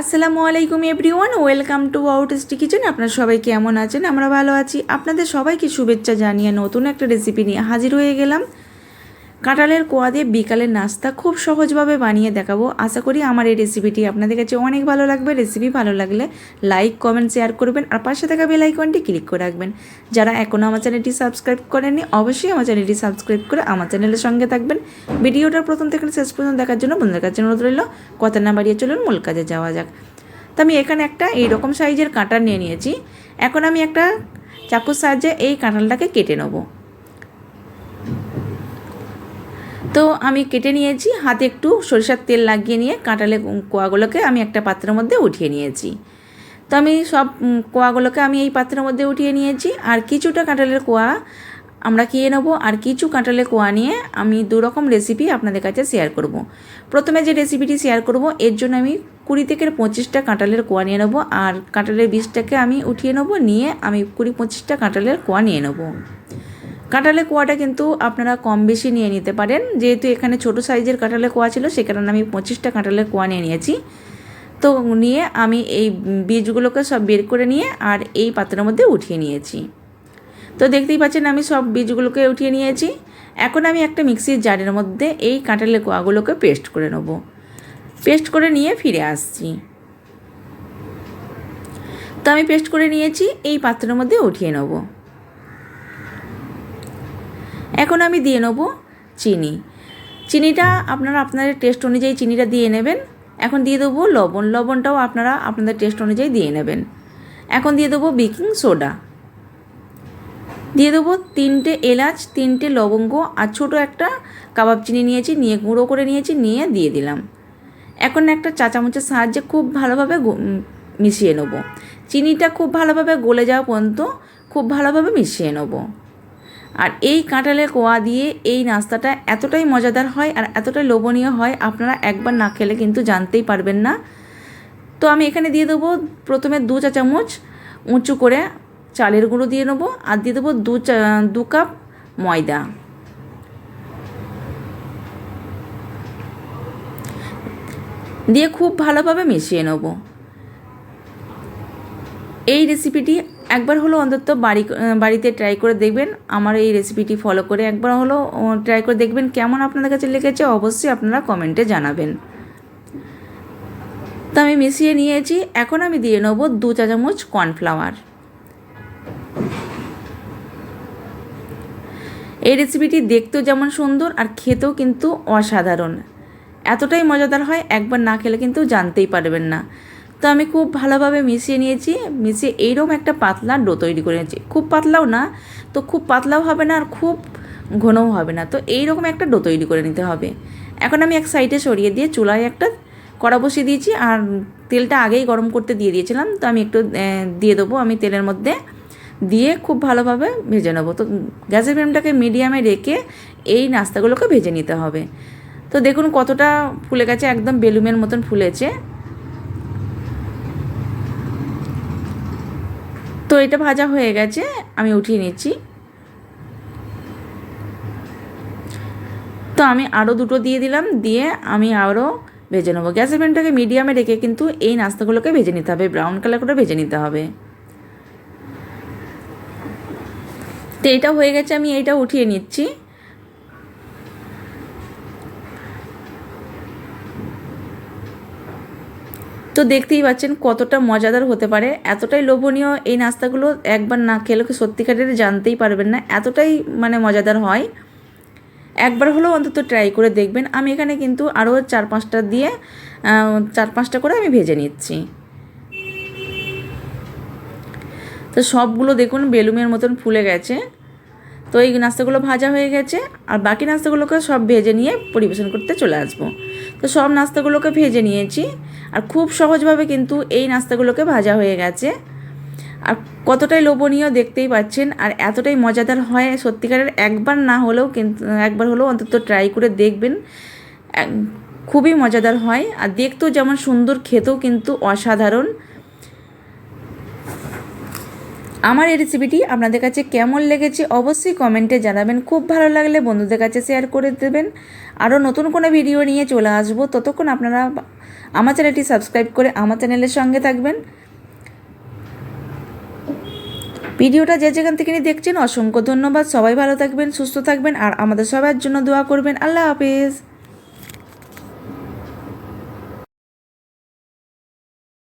আসসালামু আলাইকুম everyone, welcome to out স্টি কিচেন। আপনারা সবাই কেমন আছেন? আমরা ভালো আছি। আপনাদের সবাইকে শুভেচ্ছা জানিয়ে নতুন একটা রেসিপি নিয়ে হাজির হয়ে গেলাম। কাঁঠালের কোয়া দিয়ে বিকালের নাস্তা খুব সহজভাবে বানিয়ে দেখাবো। আশা করি আমার এই রেসিপিটি আপনাদের কাছে অনেক ভালো লাগবে। রেসিপি ভালো লাগলে লাইক কমেন্ট শেয়ার করবেন আর পাশে থাকা বেল আইকনটি ক্লিক করে রাখবেন। যারা এখনও আমার চ্যানেলটি সাবস্ক্রাইব করেননি, অবশ্যই আমার চ্যানেলটি সাবস্ক্রাইব করে আমার চ্যানেলের সঙ্গে থাকবেন। ভিডিওটা প্রথম থেকে শেষ পর্যন্ত দেখার জন্য বন্ধুদের কাছে অনুরোধ রইল, কথা না বাড়িয়ে চলুন মূল কাজে যাওয়া যাক। তো আমি এখানে একটা এইরকম সাইজের কাঁটা নিয়ে নিয়েছি। এখন আমি একটা চাকুর সাহায্যে এই কাঁঠালটাকে কেটে নেব। তো আমি কেটে নিয়েছি, হাতে একটু সরিষার তেল লাগিয়ে নিয়ে কাঁটালে কোয়াগুলোকে আমি একটা পাত্রের মধ্যে উঠিয়ে নিয়েছি। তো আমি সব কোয়াগুলোকে আমি এই পাত্রের মধ্যে উঠিয়ে নিয়েছি। আর কিছুটা কাঁঠালের কোয়া আমরা খেয়ে নেব। আর কিছু কাঁঠালের কোয়া নিয়ে আমি দু রকম রেসিপি আপনাদের কাছে শেয়ার করব। প্রথমে যে রেসিপিটি শেয়ার করব, এর জন্য আমি কুড়ি থেকে পঁচিশটা কাঁঠালের কোয়া নিয়ে নেব। আর কাঁঠালের বীজটাকে আমি উঠিয়ে নেব। নিয়ে আমি কুড়ি পঁচিশটা কাঁঠালের কোয়া নিয়ে নেব। কাঁঠালের কোয়াটা কিন্তু আপনারা কম বেশি নিয়ে নিতে পারেন। যেহেতু এখানে ছোট সাইজের কাঁঠালের কোয়া ছিল, সে কারণে আমি পঁচিশটা কাঁঠালের কোয়া নিয়ে নিয়েছি। তো নিয়ে আমি এই বীজগুলোকে সব বের করে নিয়ে আর এই পাত্রের মধ্যে উঠিয়ে নিয়েছি। তো দেখতেই পাচ্ছেন আমি সব বীজগুলোকে উঠিয়ে নিয়েছি। এখন আমি একটা মিক্সির জারের মধ্যে এই কাঁঠালের কোয়াগুলোকে পেস্ট করে নেব। পেস্ট করে নিয়ে ফিরে আসছি। তো আমি পেস্ট করে নিয়েছি, এই পাত্রের মধ্যে উঠিয়ে নেব। এখন আমি দিয়ে নেব চিনি। চিনিটা আপনারা আপনাদের টেস্ট অনুযায়ী চিনিটা দিয়ে নেবেন। এখন দিয়ে দেবো লবণ। লবণটাও আপনারা আপনাদের টেস্ট অনুযায়ী দিয়ে নেবেন। এখন দিয়ে দেবো বেকিং সোডা দিয়ে দেবো তিনটে এলাচ, তিনটে লবঙ্গ আর ছোটো একটা কাবাব চিনি নিয়েছি, নিয়ে গুঁড়ো করে নিয়েছি, নিয়ে দিয়ে দিলাম। এখন একটা চা চামচের সাহায্যে খুব ভালোভাবে মিশিয়ে নেব। চিনিটা খুব ভালোভাবে গলে যাওয়া পর্যন্ত খুব ভালোভাবে মিশিয়ে নেব। আর এই কাঁঠালের কোয়া দিয়ে এই নাস্তাটা এতটাই মজাদার হয় আর এতটাই লোভনীয় হয়, আপনারা একবার না খেলে কিন্তু জানতেই পারবেন না। তো আমি এখানে দিয়ে দেবো প্রথমে দু চা চামচ উঁচু করে চালের গুঁড়ো দিয়ে নেব আর দিয়ে দেবো দু চা, দু কাপ ময়দা। দিয়ে খুব ভালোভাবে মিশিয়ে নেব। এই রেসিপিটি একবার হলো অন্তত বাড়ি বাড়িতে ট্রাই করে দেখবেন। আমার এই রেসিপিটি ফলো করে একবার হলো ট্রাই করে দেখবেন কেমন আপনাদের কাছে লেগেছে। অবশ্যই আপনারা কমেন্টে জানাবেন। তো আমি মিশিয়ে নিয়েছি। এখন আমি দিয়ে নেব দু চা চামচ কর্নফ্লাওয়ার এই রেসিপিটি দেখতেও যেমন সুন্দর আর খেতেও কিন্তু অসাধারণ। এতটাই মজাদার হয়, একবার না খেলে কিন্তু জানতেই পারবেন না। তো আমি খুব ভালোভাবে মিশিয়ে নিয়েছি, মিশিয়ে এইরকম একটা পাতলা ডো তৈরি করে নিয়েছি। খুব পাতলাও না, তো খুব পাতলাও হবে না আর খুব ঘনও হবে না। তো এইরকম একটা ডো তৈরি করে নিতে হবে। এখন আমি এক সাইডে সরিয়ে দিয়ে চুলায় একটা কড়া বসিয়ে দিয়েছি আর তেলটা আগেই গরম করতে দিয়ে দিয়েছিলাম। তো আমি একটু দিয়ে দেবো, আমি তেলের মধ্যে দিয়ে খুব ভালোভাবে ভেজে নেব। তো গ্যাসের ফ্লেমটাকে মিডিয়ামে রেখে এই নাস্তাগুলোকে ভেজে নিতে হবে। তো দেখুন কতটা ফুলে গেছে, একদম বেলুমের মতন ফুলেছে। তো এটা ভাজা হয়ে গেছে, আমি উঠিয়ে নিচ্ছি। তো আমি আরও দুটো দিয়ে দিলাম, দিয়ে আমি আরও ভেজে নেব। গ্যাসের ফ্লেমটাকে মিডিয়ামে রেখে কিন্তু এই নাস্তাগুলোকে ভেজে নিতে হবে, ব্রাউন কালার করে ভেজে নিতে হবে। তো এটা হয়ে গেছে, আমি এইটা উঠিয়ে নিচ্ছি। তো দেখতেই পাচ্ছেন কতটা মজাদার হতে পারে। এতটাই লোভনীয় এই নাস্তাগুলো একবার না খেলে সত্যিকারের জানতেই পারবেন না, এতটাই মানে মজাদার হয়। একবার হলেও অন্তত ট্রাই করে দেখবেন। আমি এখানে কিন্তু আরও চার পাঁচটা দিয়ে চার পাঁচটা করে আমি ভেজে নিচ্ছি। তো সবগুলো দেখুন বেলুমের মতন ফুলে গেছে। তো এই নাস্তাগুলো ভাজা হয়ে গেছে, আর বাকি নাস্তাগুলোকে সব ভেজে নিয়ে পরিবেশন করতে চলে আসব। তো সব নাস্তাগুলোকে ভেজে নিয়েছি, আর খুব সহজভাবে কিন্তু এই নাস্তাগুলোকে ভাজা হয়ে গেছে। আর কতটাই লোভনীয় দেখতেই পাচ্ছেন, আর এতটাই মজাদার হয় সত্যিকারের একবার না হলেও কিন্তু, একবার হলেও অন্তত ট্রাই করে দেখবেন। খুবই মজাদার হয়, আর দেখতেও যেমন সুন্দর, খেতেও কিন্তু অসাধারণ। আমার এই রেসিপিটি আপনাদের কাছে কেমন লেগেছে অবশ্যই কমেন্টে জানাবেন। খুব ভালো লাগলে বন্ধুদের কাছে শেয়ার করে দেবেন। আরও নতুন কোনো ভিডিও নিয়ে চলে আসব। ততক্ষণ আপনারা আমার চ্যানেলটি সাবস্ক্রাইব করে আমার চ্যানেলের সঙ্গে থাকবেন। ভিডিওটা যে যেখান থেকে দেখছেন, অসংখ্য ধন্যবাদ। সবাই ভালো থাকবেন, সুস্থ থাকবেন, আর আমাদের সবার জন্য দোয়া করবেন। আল্লাহ হাফেজ।